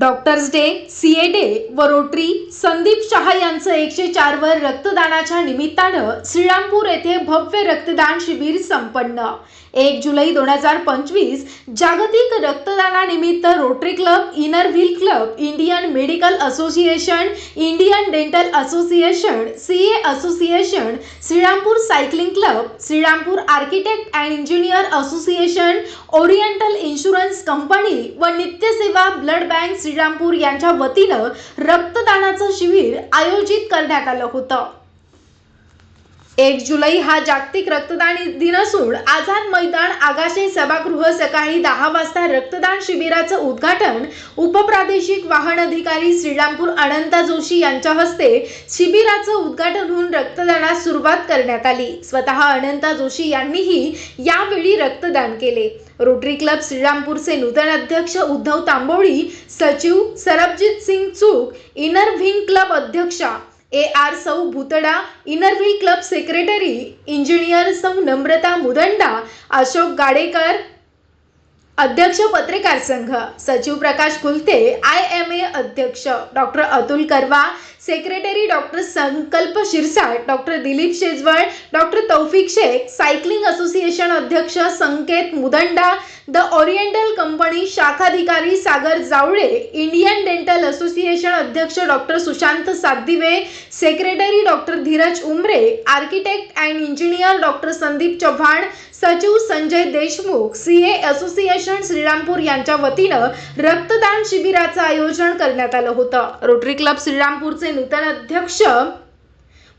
Doctors day C A day व rotary Sandeep Shah यांचं एकशे चारवर रक्तदानाच्या निमित्तानं श्रीरामपूर येथे भव्य रक्तदान शिबिर संपन्न. एक जुलै दोन हजार पंचवीस जागतिक रक्तदानानिमित्त rotary club inner wheel club Indian medical association Indian dental association C A association Shrirampur cycling club Shrirampur architect and engineer association oriental insurance company व नित्यसेवा ब्लड बँक श्रीरामपूर यांच्या वतीनं रक्तदानाचं शिबिर आयोजित करण्यात आलं होतं. एक जुलै हा जागतिक रक्तदान दिन असून आझाद मैदान आगाशे सभागृह सकाळी दहा वाजता रक्तदान शिबिराचं उद्घाटन उपप्रादेशिक वाहन अधिकारी श्रीरामपूर अनंता जोशी यांच्या हस्ते शिबिराचं उद्घाटन होऊन रक्तदानास सुरुवात करण्यात आली. स्वतः अनंता जोशी यांनीही यावेळी रक्तदान केले. रोटरी क्लब श्रीरामपूरचे नूतन अध्यक्ष उद्धव तांबोळी सचिव सरबजीत सिंग चूक इनर व्हिंग क्लब अध्यक्षा ए आर सौ Bhutada inner wheel club secretary engineer सौ नम्रता मुदंडा अशोक गाडेकर अध्यक्ष पत्रकार संघ सचिव प्रकाश कुलते आय एम ए अध्यक्ष doctor Atul Karwa secretary doctor Sankalp Shirsat doctor Dilip Shejwal doctor Taufiq Shaikh cycling association अध्यक्ष Sanket Mundada the oriental company शाखाधिकारी Sagar Jawale Indian dental association अध्यक्ष doctor Sushant Satdive secretary doctor Dheeraj Umare architect and engineer doctor Sandeep Chavan सचिव Sanjay Deshmukh C A association Shrirampur यांच्या वतीनं रक्तदान शिबिराचं आयोजन करण्यात आलं होतं. रोटरी क्लब श्रीरामपूरचे नूतन अध्यक्ष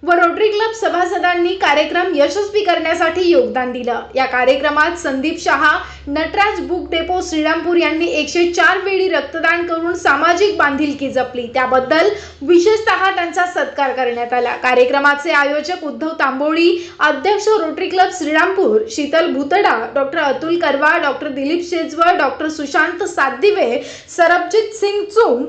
व रोटरी क्लब सभासदांनी कार्यक्रम यशस्वी करण्यासाठी योगदान दिलं. या कार्यक्रमात संदीप शहा नटराज बुक डेपो श्रीरामपूर यांनी एकशे चार वेळी रक्तदान करून सामाजिक बांधिलकी जपली. त्याबद्दल विशेषतः त्यांचा सत्कार करण्यात आला. कार्यक्रमाचे आयोजक उद्धव तांबोळी अध्यक्ष rotary club Shrirampur Sheetal Bhutada doctor Atul Karwa doctor Dilip Shejwal doctor Sushant Satdive Sarabjit Singh Chung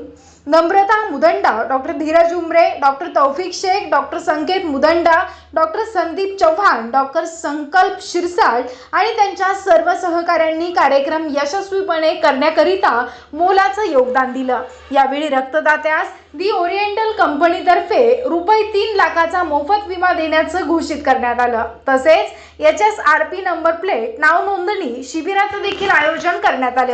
Namrata Mundada doctor Dheeraj Umare doctor Taufiq Shaikh doctor Sanket Mundada doctor Sandeep Chavan doctor Sankalp Shirsat आणि त्यांच्या सर्व सहकाऱ्यांनी कार्यक्रम यशस्वीपणे करण्याकरिता मोलाचं योगदान दिलं. यावेळी रक्तदात्यास दी ओरिएंटल कंपनीतर्फे रुपये तीन लाखाचा मोफत विमा देण्याचं घोषित करण्यात आलं. तसेच H S R P number plate नाव नोंदणी शिबिराचं देखील आयोजन करण्यात आले.